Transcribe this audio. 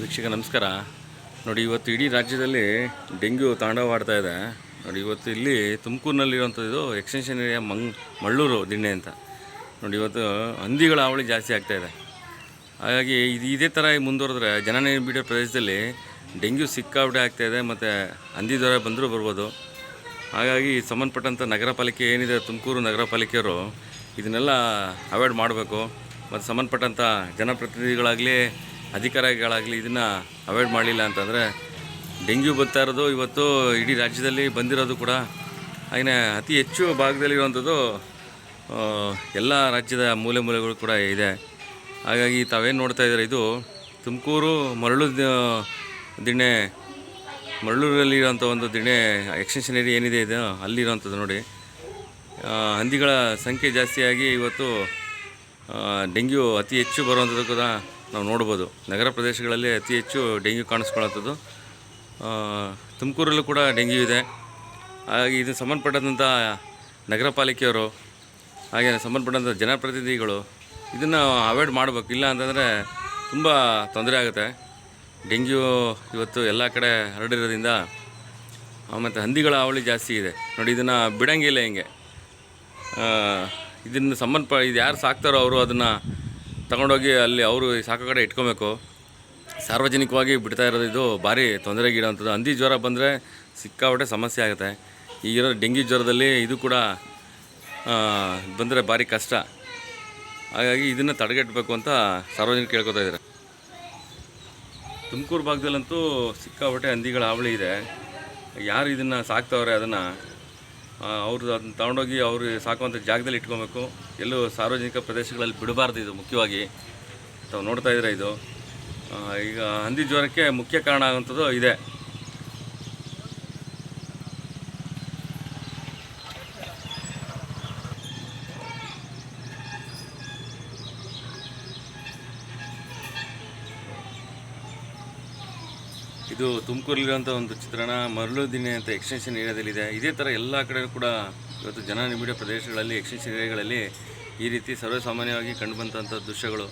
ವೀಕ್ಷಕ, ನಮಸ್ಕಾರ. ನೋಡಿ, ಇವತ್ತು ಇಡೀ ರಾಜ್ಯದಲ್ಲಿ ಡೆಂಗ್ಯೂ ತಾಂಡವಾಡ್ತಾ ಇದೆ. ನೋಡಿ, ಇವತ್ತು ಇಲ್ಲಿ ತುಮಕೂರಿನಲ್ಲಿರುವಂಥದ್ದು ಎಕ್ಸ್ಟೆನ್ಷನ್ ಏರಿಯಾ ಮಂಗ್, ಮಳ್ಳೂರು ದಿಣ್ಣೆ ಅಂತ. ನೋಡಿ, ಇವತ್ತು ಹಂದಿಗಳ ಹಾವಳಿ ಜಾಸ್ತಿ ಆಗ್ತಾ ಇದೆ. ಹಾಗಾಗಿ ಇದು ಇದೇ ಥರ ಮುಂದುವರೆದ್ರೆ ಜನನಿಬಿಡ ಪ್ರದೇಶದಲ್ಲಿ ಡೆಂಗ್ಯೂ ಸಿಕ್ಕಾಬಿಟ್ಟೆ ಆಗ್ತಾ ಇದೆ ಮತ್ತು ಹಂದಿ ಜ್ವರ ಬಂದರೂ ಬರ್ಬೋದು. ಹಾಗಾಗಿ ಸಂಬಂಧಪಟ್ಟಂಥ ನಗರ ಪಾಲಿಕೆ ಏನಿದೆ, ತುಮಕೂರು ನಗರ ಪಾಲಿಕೆಯವರು ಇದನ್ನೆಲ್ಲ ಅವಾಯ್ಡ್ ಮಾಡಬೇಕು. ಮತ್ತು ಸಂಬಂಧಪಟ್ಟಂಥ ಜನಪ್ರತಿನಿಧಿಗಳಾಗಲಿ ಅಧಿಕಾರಿಗಳಾಗಲಿ ಇದನ್ನು ಅವಾಯ್ಡ್ ಮಾಡಲಿಲ್ಲ ಅಂತಂದರೆ ಡೆಂಗ್ಯೂ ಬರ್ತಾ ಇರೋದು, ಇವತ್ತು ಇಡೀ ರಾಜ್ಯದಲ್ಲಿ ಬಂದಿರೋದು ಕೂಡ ಹಾಗೆಯೇ ಅತಿ ಹೆಚ್ಚು ಭಾಗದಲ್ಲಿರುವಂಥದ್ದು ಎಲ್ಲ ರಾಜ್ಯದ ಮೂಲೆ ಮೂಲೆಗಳು ಕೂಡ ಇದೆ. ಹಾಗಾಗಿ ತಾವೇನು ನೋಡ್ತಾ ಇದ್ದಾರೆ, ಇದು ತುಮಕೂರು ಮರಳು ದಿಣೆ ದಿಣ್ಣೆ, ಮರಳೂರಲ್ಲಿರುವಂಥ ಒಂದು ದಿಣ್ಣೆ ಎಕ್ಸ್ಟೆನ್ಷನ್ ಏರಿಯಾ ಏನಿದೆ ಇದು, ಅಲ್ಲಿರುವಂಥದ್ದು ನೋಡಿ. ಹಂದಿಗಳ ಸಂಖ್ಯೆ ಜಾಸ್ತಿಯಾಗಿ ಇವತ್ತು ಡೆಂಗ್ಯೂ ಅತಿ ಹೆಚ್ಚು ಬರುವಂಥದ್ದು ಕೂಡ ನಾವು ನೋಡ್ಬೋದು. ನಗರ ಪ್ರದೇಶಗಳಲ್ಲಿ ಅತಿ ಹೆಚ್ಚು ಡೆಂಗ್ಯೂ ಕಾಣಿಸ್ಕೊಳ್ಳೋಂಥದ್ದು ತುಮಕೂರಲ್ಲೂ ಕೂಡ ಡೆಂಗ್ಯೂ ಇದೆ. ಹಾಗೆ ಇದು ಸಂಬಂಧಪಟ್ಟಂಥ ನಗರ ಪಾಲಿಕೆಯವರು ಹಾಗೆ ಸಂಬಂಧಪಟ್ಟಂಥ ಜನಪ್ರತಿನಿಧಿಗಳು ಇದನ್ನು ಅವಾಯ್ಡ್ ಮಾಡಬೇಕು. ಇಲ್ಲ ಅಂತಂದರೆ ತುಂಬ ತೊಂದರೆ ಆಗುತ್ತೆ. ಡೆಂಗ್ಯೂ ಇವತ್ತು ಎಲ್ಲ ಕಡೆ ಹರಡಿರೋದ್ರಿಂದ ಮತ್ತು ಹಂದಿಗಳ ಹಾವಳಿ ಜಾಸ್ತಿ ಇದೆ. ನೋಡಿ, ಇದನ್ನು ಬಿಡಂಗಿಲ್ಲ ಹಿಂಗೆ. ಇದನ್ನು ಸಂಬಂಧಪ ಇದು ಯಾರು ಸಾಕ್ತಾರೋ ಅವರು ಅದನ್ನು ತಗೊಂಡೋಗಿ ಅಲ್ಲಿ ಅವರು ಸಾಕೋ ಕಡೆ ಇಟ್ಕೊಬೇಕು. ಸಾರ್ವಜನಿಕವಾಗಿ ಬಿಡ್ತಾ ಇರೋದು ಇದು ಭಾರಿ ತೊಂದರೆಗೀಡೋವಂಥದ್ದು ಹಂದಿ ಜ್ವರ ಬಂದರೆ ಸಿಕ್ಕಾಪಟ್ಟೆ ಸಮಸ್ಯೆ ಆಗುತ್ತೆ. ಈಗಿರೋ ಡೆಂಗಿ ಜ್ವರದಲ್ಲಿ ಇದು ಕೂಡ ಬಂದರೆ ಭಾರಿ ಕಷ್ಟ. ಹಾಗಾಗಿ ಇದನ್ನು ತಡೆಗಟ್ಟಬೇಕು ಅಂತ ಸಾರ್ವಜನಿಕ ಕೇಳ್ಕೊತಾ ಇದ್ದಾರೆ. ತುಮಕೂರು ಭಾಗದಲ್ಲಂತೂ ಸಿಕ್ಕಾಪಟ್ಟೆ ಹಂದಿಗಳ ಹಾವಳಿ ಇದೆ. ಯಾರು ಇದನ್ನು ಸಾಕ್ತವ್ರೆ ಅದನ್ನು? ಅವರು ಅದನ್ನ ತಗೊಂಡೋಗಿ ಅವರು ಸಾಕುವಂಥ ಜಾಗದಲ್ಲಿ ಇಟ್ಕೊಬೇಕು. ಎಲ್ಲೂ ಸಾರ್ವಜನಿಕ ಪ್ರದೇಶಗಳಲ್ಲಿ ಬಿಡಬಾರ್ದು ಇದು ಮುಖ್ಯವಾಗಿ. ತಾವು ನೋಡ್ತಾ ಇದ್ರೆ ಇದು? ಈಗ ಹಂದಿ ಜ್ವರಕ್ಕೆ ಮುಖ್ಯ ಕಾರಣ ಆಗುವಂಥದ್ದು ಇದೆ. ಇದು ತುಮಕೂರಲ್ಲಿರುವಂಥ ಒಂದು ಚಿತ್ರಣ, ಮರಳು ದಿನ ಅಂತ ಎಕ್ಸ್ಟೆನ್ಷನ್ ಏರಿಯಾದಲ್ಲಿದೆ. ಇದೇ ಥರ ಎಲ್ಲ ಕಡೆ ಕೂಡ ಇವತ್ತು ಜನ ನಿಬಿಡ ಪ್ರದೇಶಗಳಲ್ಲಿ ಎಕ್ಸ್ಟೆನ್ಷನ್ ಏರಿಯಾಗಳಲ್ಲಿ ಈ ರೀತಿ ಸರ್ವೇಸಾಮಾನ್ಯವಾಗಿ ಕಂಡುಬಂದಂಥ ದೃಶ್ಯಗಳು.